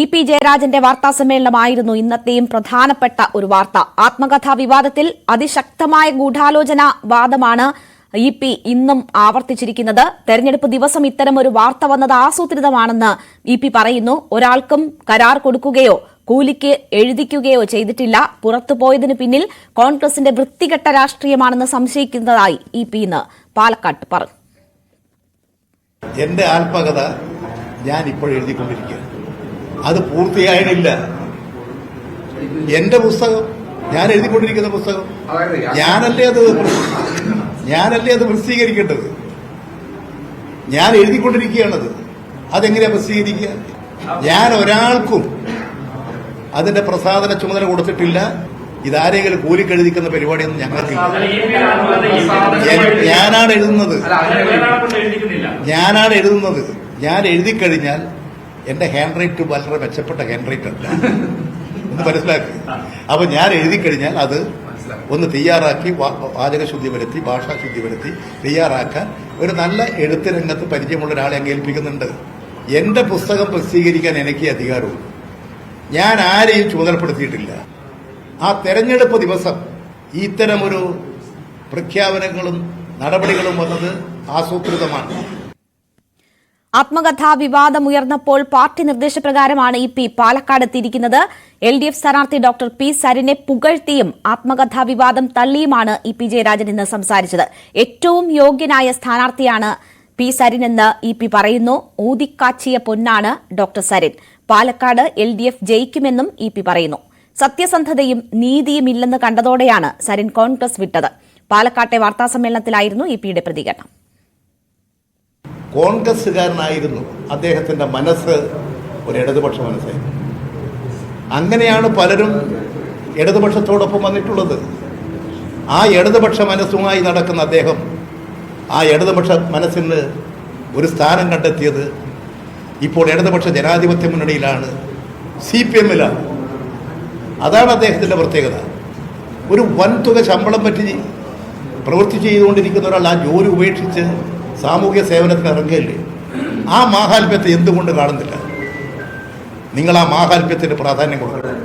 E P ജയരാജന്റെ വാർത്താ സമ്മേളനമായിരുന്നു ഇന്നത്തെയും പ്രധാനപ്പെട്ട ഒരു വാർത്ത. ആത്മകഥാ വിവാദത്തിൽ അതിശക്തമായ ഗൂഢാലോചന വാദമാണ് ഇ പി ഇന്നും ആവർത്തിച്ചിരിക്കുന്നത്. തെരഞ്ഞെടുപ്പ് ദിവസം ഇത്തരം ഒരു വാർത്ത വന്നത് ആസൂത്രിതമാണെന്ന് ഇ പി പറയുന്നു. ഒരാൾക്കും കരാർ കൊടുക്കുകയോ കൂലിക്ക് എഴുതിക്കുകയോ ചെയ്തിട്ടില്ല. പുറത്തുപോയതിനു പിന്നിൽ കോൺഗ്രസിന്റെ വൃത്തികെട്ട രാഷ്ട്രീയമാണെന്ന് സംശയിക്കുന്നതായി ഇ പി ഇന്ന് പാലക്കാട്ട് പറഞ്ഞു. എന്റെ ആത്മകഥ ഞാൻ ഇപ്പോൾ എഴുതിക്കൊണ്ടിരിക്കുകയാണ്. അത് പൂർത്തിയായിട്ടില്ല. എന്റെ പുസ്തകം ഞാൻ എഴുതിക്കൊണ്ടിരിക്കുന്ന പുസ്തകം ഞാനല്ലേ അത് ഞാനല്ലേ അത് പ്രസിദ്ധീകരിക്കേണ്ടത്? ഞാൻ എഴുതിക്കൊണ്ടിരിക്കുകയാണത്. അതെങ്ങനെയാ പ്രസിദ്ധീകരിക്കുക? ഞാൻ ഒരാൾക്കും അതിന്റെ പ്രസാദന ചുമതല കൊടുത്തിട്ടില്ല. ഇതാരെങ്കിലും കൂലിക്കെഴുതിക്കുന്ന പരിപാടിയൊന്നും ഞങ്ങൾക്കില്ല ഞാനാണ് എഴുതുന്നത്. ഞാനാണ് എഴുതുന്നത്. ഞാൻ എഴുതി എന്റെ ഹാൻഡ് റൈറ്റ് വളരെ മെച്ചപ്പെട്ട ഹാൻഡ് റൈറ്റ് അല്ല. ഒന്ന് മനസ്സിലാക്കി. അപ്പൊ ഞാൻ എഴുതി കഴിഞ്ഞാൽ അത് ഒന്ന് തയ്യാറാക്കി വാചകശുദ്ധി വരുത്തി ഭാഷാശുദ്ധി വരുത്തി തയ്യാറാക്കാൻ ഒരു നല്ല എഴുത്ത് രംഗത്ത് പരിചയമുള്ള ഒരാളെ അങ്ങ് ഏൽപ്പിക്കുന്നുണ്ട്. എന്റെ പുസ്തകം പ്രസിദ്ധീകരിക്കാൻ എനിക്ക് അധികാരവും. ഞാൻ ആരെയും ചുമതലപ്പെടുത്തിയിട്ടില്ല. ആ തെരഞ്ഞെടുപ്പ് ദിവസം ഇത്തരമൊരു പ്രഖ്യാപനങ്ങളും നടപടികളും വന്നത് ആസൂത്രിതമാണ്. ആത്മകഥാ വിവാദമുയർന്നപ്പോൾ പാർട്ടി നിർദ്ദേശപ്രകാരമാണ് ഇ പി പാലക്കാട് എത്തിയിരിക്കുന്നത്. എൽ ഡി എഫ് സ്ഥാനാർത്ഥി ഡോക്ടർ പി സരിനെ പുകഴ്ത്തിയും ആത്മകഥാ വിവാദം തള്ളിയുമാണ് ഇ പി ജയരാജൻ ഇന്ന് സംസാരിച്ചത്. ഏറ്റവും യോഗ്യനായ സ്ഥാനാർത്ഥിയാണ് പി സരിനെന്ന് ഇ പി പറയുന്നു. ഊതിക്കാച്ചിയ പൊന്നാണ് doctor Sarin. Palakkad L D F ജയിക്കുമെന്നും E P പറയുന്നു. സത്യസന്ധതയും നീതിയും ഇല്ലെന്ന് കണ്ടതോടെയാണ് സരിൻ കോൺഗ്രസ് വിട്ടത്. പാലക്കാട്ടെ വാർത്താസമ്മേളനത്തിലായിരുന്നു ഇ പിയുടെ പ്രതികരണം. കോൺഗ്രസ്സുകാരനായിരുന്നു. അദ്ദേഹത്തിന്റെ മനസ്സ് ഒരു ഇടതുപക്ഷ മനസ്സായിരുന്നു. അങ്ങനെയാണ് പലരും ഇടതുപക്ഷത്തോടൊപ്പം വന്നിട്ടുള്ളത്. ആ ഇടതുപക്ഷ മനസ്സുമായി നടക്കുന്ന അദ്ദേഹം ആ ഇടതുപക്ഷ മനസ്സിന് ഒരു സ്ഥാനം കണ്ടെത്തിയത് ഇപ്പോൾ ഇടതുപക്ഷ ജനാധിപത്യ മുന്നണിയിലാണ് സി പി എമ്മിലാണ്. അതാണ് അദ്ദേഹത്തിന്റെ പ്രത്യേകത. ഒരു വൻതുക ശമ്പളം പറ്റി പ്രവൃത്തി ചെയ്തുകൊണ്ടിരിക്കുന്ന ഒരാൾ ആ ജോലി ഉപേക്ഷിച്ച് സാമൂഹ്യ സേവനത്തിന് ഇറങ്ങുകയല്ലേ ആ മാഹാത്മ്യത്തെ എന്തുകൊണ്ട് കാണുന്നില്ല? നിങ്ങൾ ആ മാഹാത്മ്യത്തിന് പ്രാധാന്യം കൊടുക്കണം.